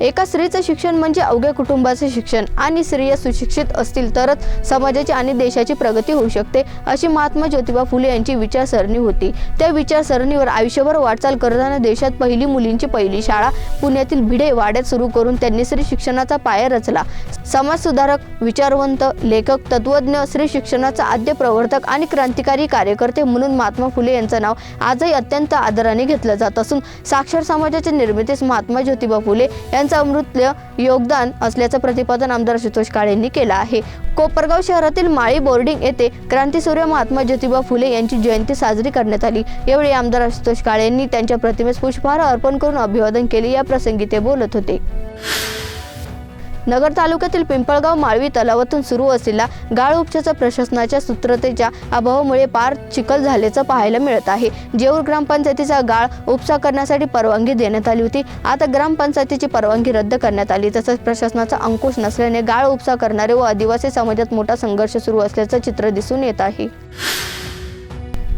एका स्त्रीचं शिक्षण म्हणजे अवघ्या कुटुंबाचे शिक्षण. आणि स्त्रिया सुशिक्षित असतील तरच समाजाची आणि देशाची प्रगती होऊ शकते अशी महात्मा ज्योतिबा फुले यांची विचारसरणी होती. त्या विचारसरणीवर आयुष्यभर वाटचाल करताना देशात पहिली मुलींची पहिली शाळा पुण्यातील भिडे वाड्यात सुरू करून त्यांनी स्त्री शिक्षणाचा पाया रचला. समाजसुधारक विचारवंत लेखक तत्वज्ञ स्त्री शिक्षणाचा आद्य प्रवर्तक आणि क्रांतिकारी कार्यकर्ते म्हणून महात्मा फुले यांचं नाव आजही अत्यंत आदराने घेतलं जात असून साक्षर समाजाच्या निर्मितीस महात्मा ज्योतिबा फुले यांचं अमृतल्य योगदान असल्याचं प्रतिपादन आमदार आशुतोष काळे यांनी केलं आहे. कोपरगाव शहरातील माळी बोर्डिंग येथे क्रांतीसूर्य महात्मा ज्योतिबा फुले यांची जयंती साजरी करण्यात आली. यावेळी आमदार आशुतोष काळे यांनी त्यांच्या प्रतिमेस पुष्पहार अर्पण करून अभिवादन केले. या प्रसंगी ते बोलत होते. नगर तालुक्यातील पिंपळगाव माळवी तलावातून सुरू असलेला गाळ उपशाचा प्रशासनाच्या सूत्रतेच्या अभावामुळे पार चिखल झाल्याचं पाहायला मिळत आहे. जेऊर ग्रामपंचायतीचा गाळ उपसा करण्यासाठी परवानगी देण्यात आली होती. आता ग्रामपंचायतीची परवानगी रद्द करण्यात आली. तसंच प्रशासनाचा अंकुश नसल्याने गाळ उपसा करणारे व आदिवासी समाजात मोठा संघर्ष सुरू असल्याचं चित्र दिसून येत आहे.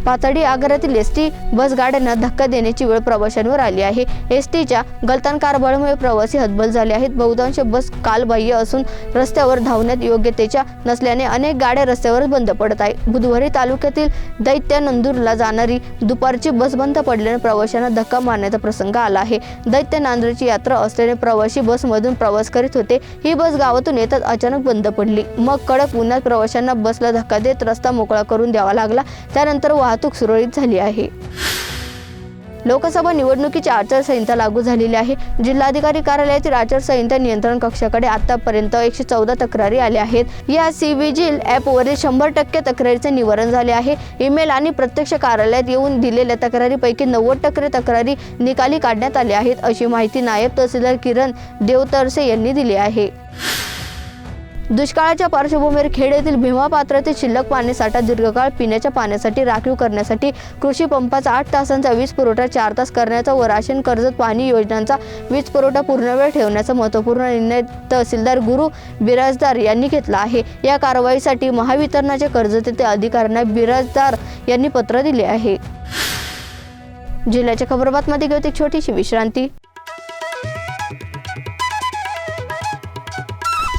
पातळी आगारातील एस टी बस गाड्यांना धक्का देण्याची वेळ प्रवाशांवर आली आहे. एस टीच्या गलतान कारभारामुळे प्रवासी हतबल झाले आहेत. बहुतांश बस कालबाह्य असून रस्त्यावर धावण्यात योग्यतेच्या नसल्याने अनेक गाड्या रस्त्यावर बंद पडत आहे बुधवारी तालुक्यातील दैत्य नंदूरला जाणारी दुपारची बस बंद पडल्याने प्रवाशांना धक्का मारण्याचा प्रसंग आला आहे. दैत्य नांदूरची यात्रा असल्याने प्रवासी बसमधून प्रवास करीत होते. ही बस गावातून येतात अचानक बंद पडली. मग कडक उन्हात प्रवाशांना बसला धक्का देत रस्ता मोकळा करून द्यावा लागला. त्यानंतर वाहतूक सुरळीत झाली आहे. लोकसभा निवडणुकीची आचारसंहिता लागू झालेली आहे. जिल्हाधिकारी कार्यालयातील आचारसंहिता नियंत्रण कक्षाकडे आतापर्यंत एकशे चौदा तक्रारी आल्या आहेत. या सी विजिल ॲपवरील शंभर टक्के तक्रारीचे निवारण झाले आहे. ईमेल आणि प्रत्यक्ष कार्यालयात येऊन दिलेल्या तक्रारीपैकी नव्वद टक्के तक्रारी निकाली काढण्यात आल्या आहेत अशी माहिती नायब तहसीलदार किरण देवतरसे यांनी दिली आहे. दुष्काळाच्या पार्श्वभूमीवर खेड येथील भीमा पात्रातील शिल्लक पाणीसाठा दीर्घकाळ पिण्याच्या पाण्यासाठी राखीव करण्यासाठी कृषी पंपाचा आठ तासांचा वीज पुरवठा चार तास करण्याचा व राशन कर्जत पाणी योजनांचा वीज पुरवठा पूर्णवेळ ठेवण्याचा महत्त्वपूर्ण निर्णय तहसीलदार गुरु बिराजदार यांनी घेतला आहे. या कारवाईसाठी महावितरणाचे कर्जत अधिकाऱ्यांना बिराजदार यांनी पत्र दिले आहे. जिल्ह्याच्या खबरबातमध्ये घेऊ एक छोटीशी विश्रांती.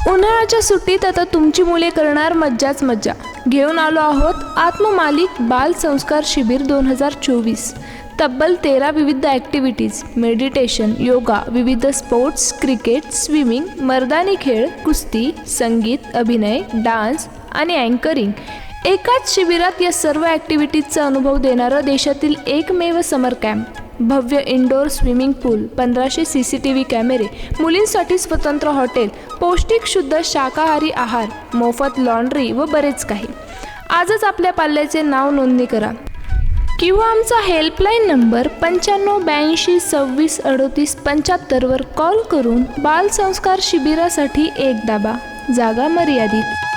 उन्हाळ्याच्या सुट्टीत आता तुमची मुले करणार मज्जाच मज्जा. घेऊन आलो आहोत आत्ममालिक बाल संस्कार शिबिर दोन हजार चोवीस. तब्बल तेरा विविध ॲक्टिव्हिटीज मेडिटेशन योगा विविध स्पोर्ट्स क्रिकेट स्विमिंग मर्दानी खेळ कुस्ती संगीत अभिनय डान्स आणि अँकरिंग एकाच शिबिरात या सर्व ॲक्टिव्हिटीजचा अनुभव देणारं देशातील एकमेव समर कॅम्प भव्य इंडोर स्विमिंग पूल पंधराशे सी सी टी व्ही कॅमेरे मुलींसाठी स्वतंत्र हॉटेल पौष्टिक शुद्ध शाकाहारी आहार मोफत लॉन्ड्री व बरेच काही. आजच आपल्या पाल्याचे नाव नोंदणी करा. किंवा आमचा हेल्पलाईन नंबर पंच्याण्णव ब्याऐंशी सव्वीस अडतीस पंच्याहत्तरवर कॉल करून बालसंस्कार शिबिरासाठी एक दाबा. जागा मर्यादित.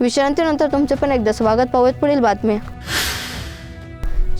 विश्रांतीनंतर तुमचे पण एकदा स्वागत पाहूयात पुढील बातम्या.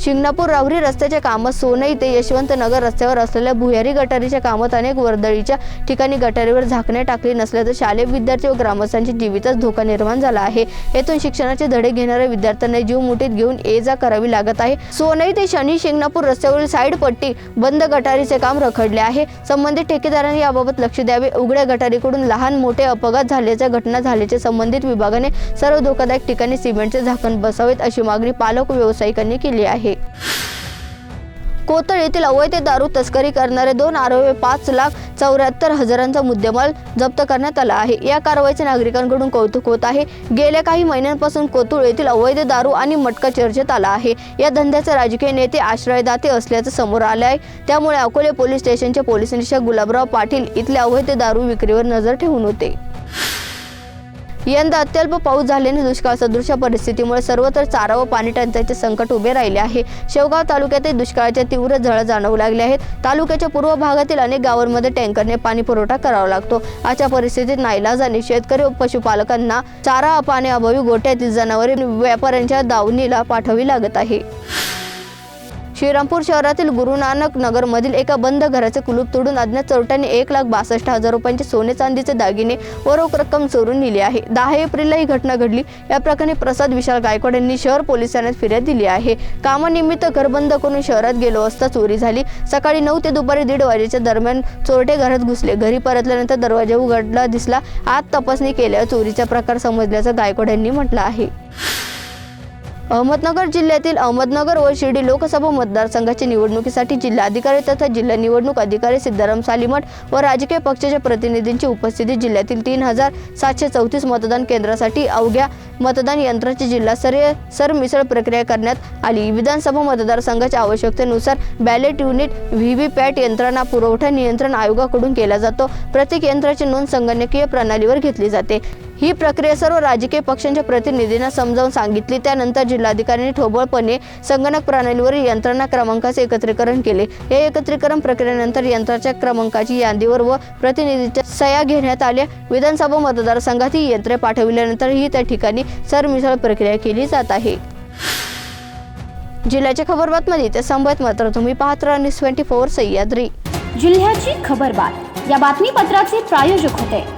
शिंगणापूर रावरी रस्त्याच्या कामात सोनई ते यशवंत नगर रस्त्यावर असलेल्या भुयारी गटारीच्या कामात अनेक वर्दळीच्या ठिकाणी गटारीवर झाकणे टाकली नसल्याचं शालेय विद्यार्थी व ग्रामस्थांची जीवितच धोका निर्माण झाला आहे. येथून शिक्षणाचे धडे घेणाऱ्या विद्यार्थ्यांना जीव मुठीत घेऊन ये जा करावी लागत आहे. सोनई ते शनी शिंगणापूर रस्त्यावरील साईड पट्टी बंद गटारीचे काम रखडले आहे. संबंधित ठेकेदारांनी याबाबत लक्ष द्यावे. उघड्या गटारीकडून लहान मोठे अपघात झाल्याच्या घटना झाल्याचे संबंधित विभागाने सर्व धोकादायक ठिकाणी सिमेंटचे झाकण बसावेत अशी मागणी पालक व्यावसायिकांनी केली आहे. कोतळ येथील अवैध दारू तस्करी करणारे दोन आरोपी पाच लाख चौऱ्याहत्तर हजारांचा मुद्देमाल जप्त करण्यात आला आहे. या कारवाईचे नागरिकांकडून कौतुक होत आहे. गेल्या काही महिन्यांपासून कोथुळ येथील अवैध दारू आणि मटका चर्चेत आला आहे. या धंद्याचे राजकीय नेते आश्रयदाते असल्याचं समोर आले आहे त्यामुळे अकोले पोलीस स्टेशनचे पोलीस निरीक्षक गुलाबराव पाटील इथल्या अवैध दारू विक्रीवर नजर ठेवून होते. यंदा अत्यल्प पाऊस झाल्याने दुष्काळ सदृश परिस्थितीमुळे सर्वत्र चारा व पाणी टंचाईचे संकट उभे राहिले आहे. शेवगाव तालुक्यातही दुष्काळाच्या तीव्र झळ जाणवू लागले आहेत. तालुक्याच्या पूर्व भागातील अनेक गावांमध्ये टँकरने पाणी पुरवठा करावा लागतो. अशा परिस्थितीत नाईलाजाने शेतकरी व पशुपालकांना चारा पाण्याअभावी गोट्यातील जनावरे व्यापाऱ्यांच्या दावणीला पाठवावी लागत आहे. श्रीरामपूर शहरातील गुरु नानक नगरमधील एका बंद घराचे कुलूप तोडून अज्ञात चोरट्यांनी एक लाख बासष्ट हजार रुपयांचे सोने चांदीचे दागिने व रोख रक्कम चोरून नेली आहे. दहा एप्रिलला ही घटना घडली. या प्रकरणी प्रसाद विशाल गायकवाड यांनी शहर पोलिसांना ठाण्यात फिर्याद दिली आहे. कामानिमित्त घर बंद करून शहरात गेलो असता चोरी झाली. सकाळी नऊ ते दुपारी दीड वाजेच्या दरम्यान चोरटे घरात घुसले. घरी परतल्यानंतर दरवाजा उघडला दिसला. आत तपासणी केल्यावर चोरीचा प्रकार समजल्याचं गायकवाड यांनी म्हटलं आहे. अहमदनगर जिल्ह्यातील अहमदनगर व शिर्डी लोकसभा मतदारसंघाच्या निवडणुकीसाठी जिल्हाधिकारी तथा जिल्हा निवडणूक अधिकारी सिद्धाराम सालीमठ व राजकीय पक्षाच्या प्रतिनिधींची उपस्थिती जिल्ह्यातील तीन हजार सातशे चौतीस मतदान केंद्रासाठी अवघ्या मतदान यंत्राची जिल्हास्तरीय सरमिसळ प्रक्रिया करण्यात आली. विधानसभा मतदारसंघाच्या आवश्यकतेनुसार ballot unit V V PAT यंत्रणा पुरवठा नियंत्रण आयोगाकडून केला जातो. प्रत्येक यंत्राची नोंद संगणकीय प्रणालीवर घेतली जाते. ही प्रक्रिया सर्व राजकीय पक्षांच्या प्रतिनिधींना समजावून सांगितली. त्यानंतर जिल्हाधिकाऱ्यांनी ठोबळपणे संगणक प्रणालीवरील यंत्रणा क्रमांकाचे एकत्रीकरण केले. या एकत्रीकरण प्रक्रियेनंतर यंत्राच्या क्रमांकाची यादीवर व प्रतिनिधीच्या सह्या घेण्यात आल्या. विधानसभा मतदारसंघात ही यंत्रे पाठविल्यानंतर ही त्या ठिकाणी सरमिसळ प्रक्रिया केली जात आहे. जिल्ह्याच्या खबर ते संभवत मात्र तुम्ही पाहत राहा. News twenty four Sahyadri. जिल्ह्याची खबरबात या बातमीपत्राचे प्रायोजक होते.